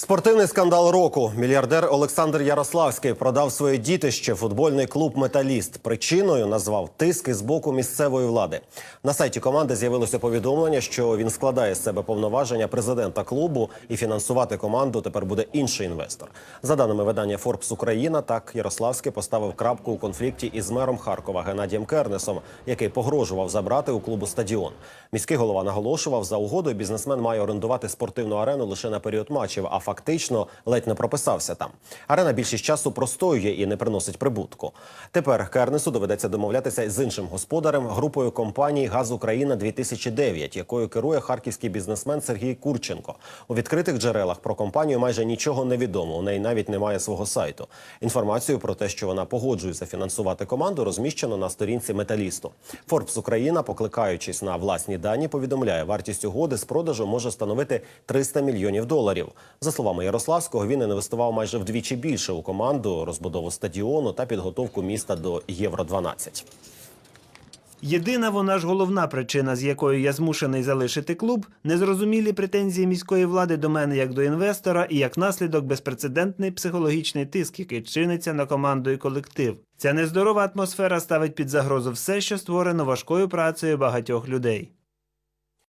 Спортивний скандал року. Мільярдер Олександр Ярославський продав своє дітище футбольний клуб Металіст. Причиною назвав тиски з боку місцевої влади. На сайті команди з'явилося повідомлення, що він складає з себе повноваження президента клубу і фінансувати команду тепер буде інший інвестор. За даними видання Forbes Україна, так Ярославський поставив крапку у конфлікті із мером Харкова Геннадієм Кернесом, який погрожував забрати у клубу стадіон. Міський голова наголошував, за угодою бізнесмен має орендувати спортивну арену лише на період матчів, а фактично ледь не прописався там. Арена більшість часу простоює і не приносить прибутку. Тепер Кернесу доведеться домовлятися з іншим господарем групою компаній Газ Україна 2009 якою керує харківський бізнесмен Сергій Курченко. У відкритих джерелах про компанію майже нічого не відомо. У неї навіть немає свого сайту. Інформацію про те, що вона погоджується фінансувати команду, розміщено на сторінці металісту. Forbes Україна, покликаючись на власні дані, повідомляє, вартість угоди з продажу може становити 300 мільйонів доларів. За словами Ярославського, він інвестував майже вдвічі більше у команду, розбудову стадіону та підготовку міста до Євро 12 Єдина вона ж головна причина, з якою я змушений залишити клуб, незрозумілі претензії міської влади до мене як до інвестора і як наслідок безпрецедентний психологічний тиск, який чиниться на команду і колектив. Ця нездорова атмосфера ставить під загрозу все, що створено важкою працею багатьох людей.